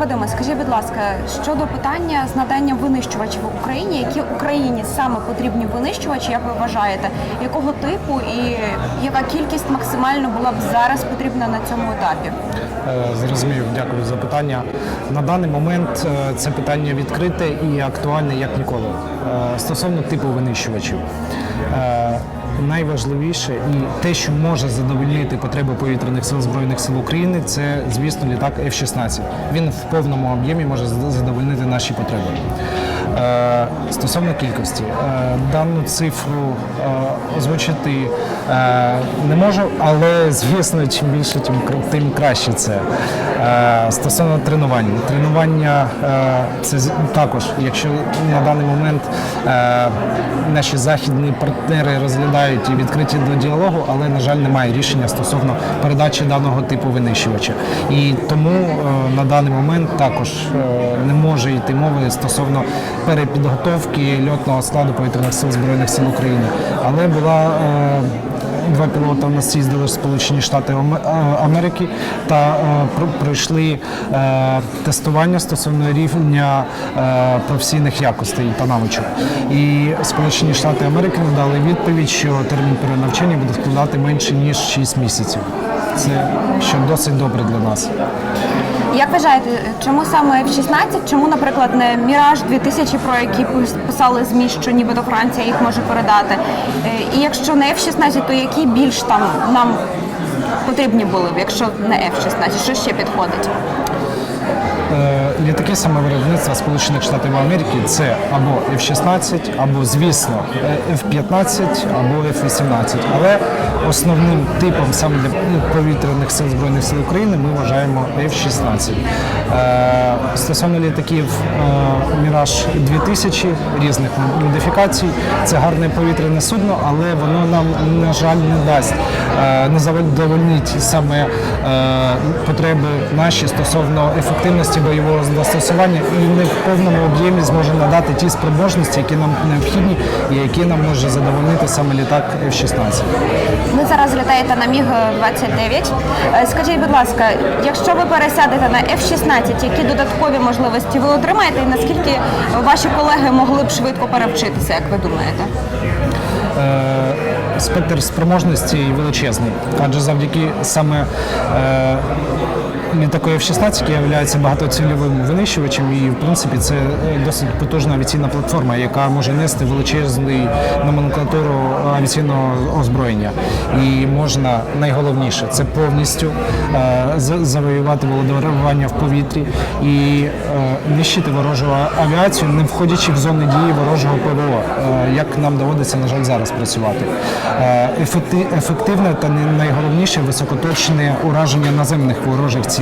Вадиме, скажіть, будь ласка, щодо питання з наданням винищувачів в Україні, які Україні саме потрібні винищувачі, як ви вважаєте, якого типу і яка кількість максимально була б зараз потрібна на цьому етапі? Е, Зрозумів, дякую за питання. На даний момент е, це питання відкрите і актуальне як ніколи. Е, Стосовно типу винищувачів. Найважливіше і те, що може задовольнити потреби повітряних сил збройних сил України, це звісно літак F-16. Він в повному об'ємі може задовольнити наші потреби. Е, Стосовно кількості, е, дану цифру е, озвучити не можу, але звісно, чим більше, тим, краще це. Стосовно тренувань. Тренування це також, якщо на даний момент наші західні партнери розглядають і відкриті до діалогу, але, на жаль, немає рішення стосовно передачі даного типу винищувача. І тому е, на даний момент також е, не може йти мови стосовно перепідготовки льотного складу повітряних сил Збройних сил України. Але була е, Два пілоти у нас їздили в Сполучені Штати е, Америки та е, пройшли е, тестування стосовно рівня професійних якостей та навичок. І Сполучені Штати Америки надали відповідь, що термін перенавчання буде складати менше ніж 6 місяців. Це що досить добре для нас. Як вважаєте, чому саме F-16, чому, наприклад, не Міраж 2000, про які писали ЗМІ, що нібито Франція їх може передати? Е, І якщо не F-16, то які більш там нам потрібні були б, якщо не F-16? Що ще підходить? Е, Літаки саме виробництва Сполучених Штатів Америки це або F-16, або, звісно, е, F-15, або F-18. Але основним типом саме для повітряних сил Збройних сил України ми вважаємо F-16. Е, Стосовно літаків е, Міраж 2000 різних модифікацій, це гарне повітряне судно, але воно нам, на жаль, не дасть, е, не задовольнить саме потреби наші стосовно ефективності бойового застосування і не в повному об'ємі зможе надати ті спроможності, які нам необхідні і які нам може задовольнити саме літак F-16. Ви зараз літаєте на Міг 29. Е, Скажіть, будь ласка, якщо ви пересядете на F-16, які додаткові можливості ви отримаєте, і наскільки ваші колеги могли б швидко перевчитися, як ви думаєте? Е, спектр спроможностей величезний, адже завдяки саме е, літаку F-16, який є багатоцільовим винищувачем, і в принципі це е, досить потужна авіаційна платформа, яка може нести величезну номенклатуру авіаційного озброєння. І можна найголовніше це повністю е, завоювати володарювання в повітрі і е, нищити ворожу авіацію, не входячи в зони дії ворожого ПВО, е, як нам доводиться, на жаль, зараз працювати. Е, Ефективне та найголовніше високоточне ураження наземних ворожих цілей.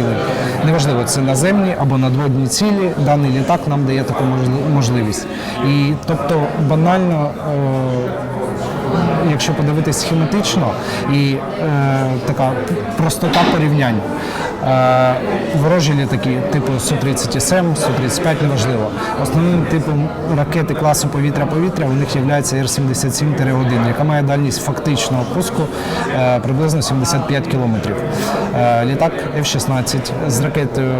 Неважливо, це наземні або надводні цілі. Даний літак нам дає таку можливість. І тобто банально. е, Якщо подивитись схематично і е, така простота порівнянь. Е, ворожі літаки типу Су-37, Су-35, неважливо. Основним типом ракети класу повітря-повітря у них є Р-77-1, яка має дальність фактичного пуску е, приблизно 75 кілометрів. Е, літак F-16 з ракетою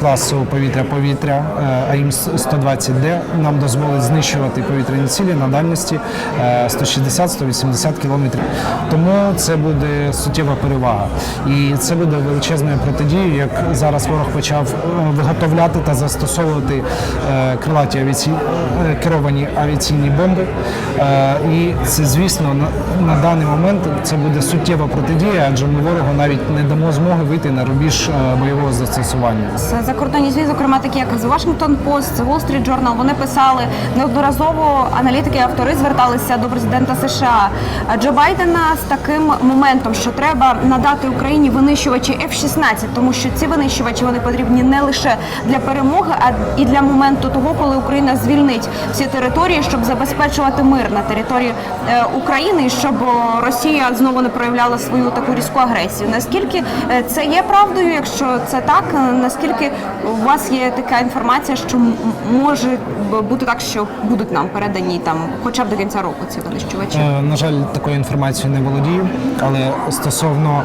класу повітря-повітря е, АІМ-120Д нам дозволить знищувати повітряні цілі на дальності е, 160-180 кілометрів. Тому це буде суттєва перевага. І це буде величезною протидією, як зараз ворог почав е, виготовляти та застосовувати е, крилаті авіаці... е, керовані авіаційні бомби. І це, звісно, на, даний момент це буде суттєва протидія, адже ми ворогу навіть не дамо змоги вийти на рубіж бойового застосування. Закордонні ЗМІ, зокрема такі як Washington Post, Wall Street Journal, вони писали неодноразово аналітики автори зверталися до президента США Джо Байдена з таким моментом, що треба надати Україні винищувачі F-16, тому що ці винищувачі вони потрібні не лише для перемоги, а і для моменту того, коли Україна звільнить всі території, щоб забезпечувати мир на території е, України, і щоб Росія знову не проявляла свою таку різку агресію. Наскільки е, це є правдою? Якщо це так, е, наскільки у вас є така інформація, що може бути так, що будуть нам передані там, хоча б до кінця року ці винищувачі? Е, На жаль, такою інформацією не володію, але стосовно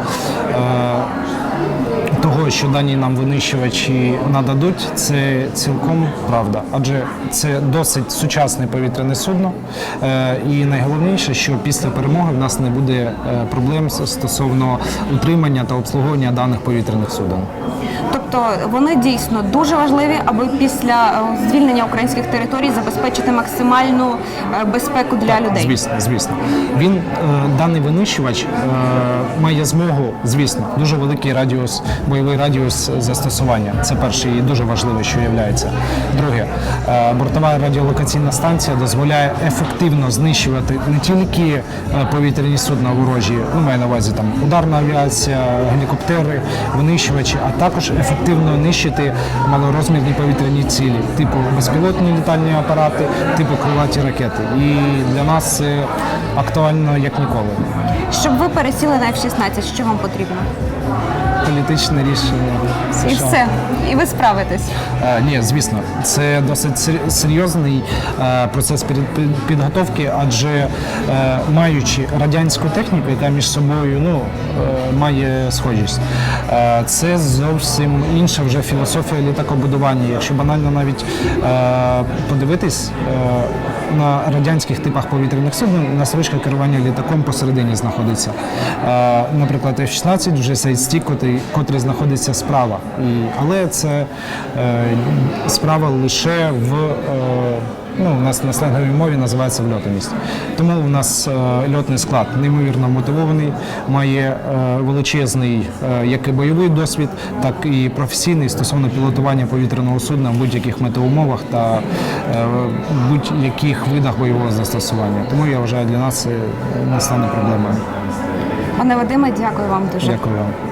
е, того, що дані нам винищувачі нададуть, це цілком правда, адже це досить сучасне повітряне судно. Е, І найголовніше, що після перемоги в нас не буде е, проблем стосовно утримання та обслуговування даних повітряних суден. Тобто вони дійсно дуже важливі, аби після е, звільнення українських територій забезпечити максимальну безпеку для людей. Звісно, звісно. Він даний винищувач має змогу, звісно, дуже великий радіус, бойовий радіус застосування. Це перше і дуже важливе, що є. Друге, е, бортова радіолокаційна станція дозволяє ефективно знищувати не тільки е, повітряні судна ворожі, ну маю на увазі там ударна авіація, гелікоптери, винищувачі, а також ефективно нищити малорозмірні повітряні цілі, типу безпілотні літальні апарати, типу крилаті ракети. І для нас це актуально як ніколи. Щоб ви пересіли на F-16, що вам потрібно? Політичне рішення. І США. все, і ви справитесь. Е, Ні, звісно, це досить серйозний е, процес під- під- підготовки, адже е, маючи радянську техніку, яка між собою ну, е, має схожість, е, це зовсім інша вже філософія літакобудування. Якщо банально навіть е, подивитись е, на радянських типах повітряних суден, настрочка керування літаком посередині знаходиться. Наприклад, F-16 вже сейдстік, котрий, котрий знаходиться справа. Але це е, справа лише в е, ну, у нас на сленговій мові називається вльотаність. Тому у нас е, льотний склад неймовірно мотивований, має е, величезний е, як і бойовий досвід, так і професійний стосовно пілотування повітряного судна в будь-яких метеоумовах та е, будь-яких видах бойового застосування. Тому я вважаю, для нас це не стане проблемою. Пане Вадиме, дякую вам дуже. Дякую вам.